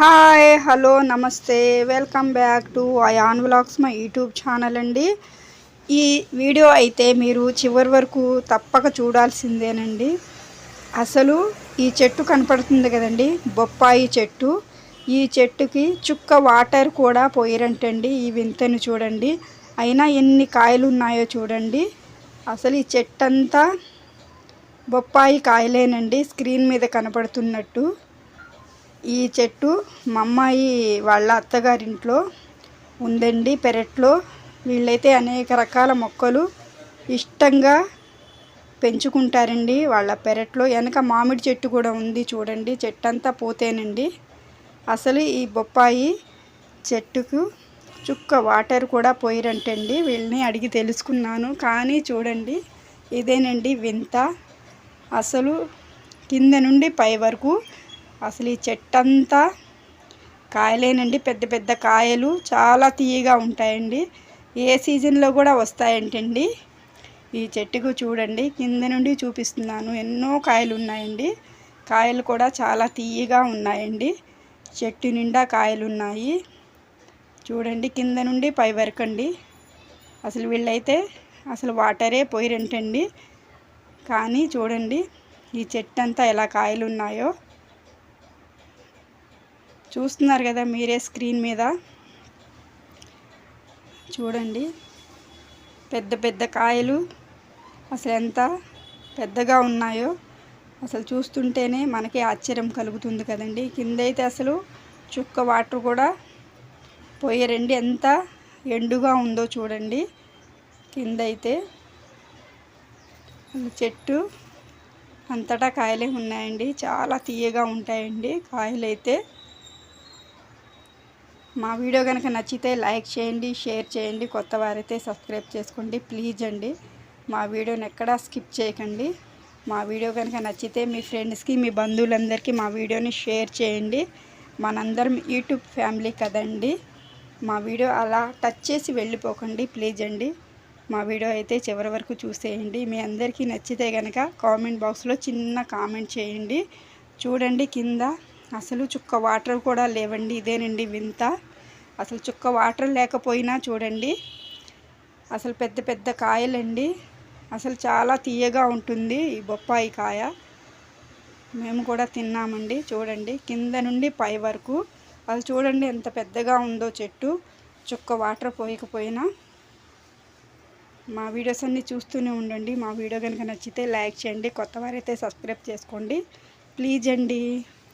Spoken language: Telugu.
హాయ్ హలో నమస్తే. Welcome back to Ayaan vlogs మా యూట్యూబ్ ఛానల్ అండి. ఈ వీడియో అయితే మీరు చివరి వరకు తప్పక చూడాల్సిందేనండి. అసలు ఈ చెట్టు కనపడుతుంది కదండి బొప్పాయి చెట్టు. ఈ చెట్టుకి చుక్క వాటర్ కూడా పోయిరంటండి ఈ వింతను చూడండి. అయినా ఎన్ని కాయలు ఉన్నాయో చూడండి. అసలు ఈ చెట్టు అంతా బొప్పాయి కాయలేనండి స్క్రీన్ మీద కనపడుతున్నట్టు. ఈ చెట్టు మా అమ్మాయి వాళ్ళ అత్తగారింట్లో ఉందండి పెరట్లో. వీళ్ళైతే అనేక రకాల మొక్కలు ఇష్టంగా పెంచుకుంటారండి వాళ్ళ పెరట్లో. వెనక మామిడి చెట్టు కూడా ఉంది చూడండి చెట్టు అంతా పోతేనండి. అసలు ఈ బొప్పాయి చెట్టుకు చుక్క వాటర్ కూడా పోయిరంటండి వీళ్ళని అడిగి తెలుసుకున్నాను. కానీ చూడండి ఇదేనండి వింత. అసలు కింద నుండి పై వరకు అసలు ఈ చెట్టంతా కాయలేనండి. పెద్ద పెద్ద కాయలు చాలా తీయగా ఉంటాయండి. ఏ సీజన్లో కూడా వస్తాయంటండి. ఈ చెట్టుకు చూడండి. కింద నుండి చూపిస్తున్నాను. ఎన్నో కాయలు ఉన్నాయండి. కాయలు కూడా చాలా తీయగా ఉన్నాయండి. చెట్టు నిండా కాయలు ఉన్నాయి. చూడండి. కింద నుండి పై వరకు అండి. అసలు వీళ్ళైతే అసలు వాటరే పోయిరంటండి. కానీ చూడండి. ఈ చెట్టు అంతా ఎలా కాయలు ఉన్నాయో. చూస్తున్నారు కదా మీరే స్క్రీన్ మీద. చూడండి. పెద్ద పెద్ద కాయలు అసలు ఎంత పెద్దగా ఉన్నాయో అసలు చూస్తుంటేనే మనకి ఆశ్చర్యం కలుగుతుంది కదండి. కింద అయితే అసలు చుక్క వాటర్ కూడా పోయరండి ఎంత ఎండుగా ఉందో చూడండి. కింద అయితే చెట్టు అంతటా కాయలే ఉన్నాయండి. చాలా తీయగా ఉంటాయండి కాయలు అయితే మా వీడియో కనుక నచ్చితే లైక్ చేయండి షేర్ చేయండి కొత్త వారైతే సబ్స్క్రైబ్ చేసుకోండి. ప్లీజ్ అండి మా వీడియోని ఎక్కడా స్కిప్ చేయకండి. మా వీడియో కనుక నచ్చితే మీ ఫ్రెండ్స్కి మీ బంధువులందరికీ మా వీడియోని షేర్ చేయండి. మనందరం యూట్యూబ్ ఫ్యామిలీ కదండి. మా వీడియో అలా టచ్ చేసి వెళ్ళిపోకండి ప్లీజ్ అండి. మా వీడియో అయితే చివరి వరకు చూసేయండి. మీ అందరికీ నచ్చితే కనుక కామెంట్ బాక్స్లో చిన్న కామెంట్ చేయండి. చూడండి కింద అసలు చుక్క వాటర్ కూడా లేవండి ఇదేనండి వింత. అసలు చుక్క వాటర్ లేకపోయినా చూడండి అసలు పెద్ద పెద్ద కాయలండి. అసలు చాలా తీయగా ఉంటుంది ఈ బొప్పాయి కాయ. మేము కూడా తిన్నామండి చూడండి కింద నుండి పై వరకు. అది చూడండి ఎంత పెద్దగా ఉందో చెట్టు చుక్క వాటర్ పోయకపోయినా. మా వీడియోస్ అన్నీ చూస్తూనే ఉండండి మా వీడియో కనుక నచ్చితే లైక్ చేయండి కొత్త వారైతే సబ్స్క్రైబ్ చేసుకోండి. ప్లీజ్ అండి.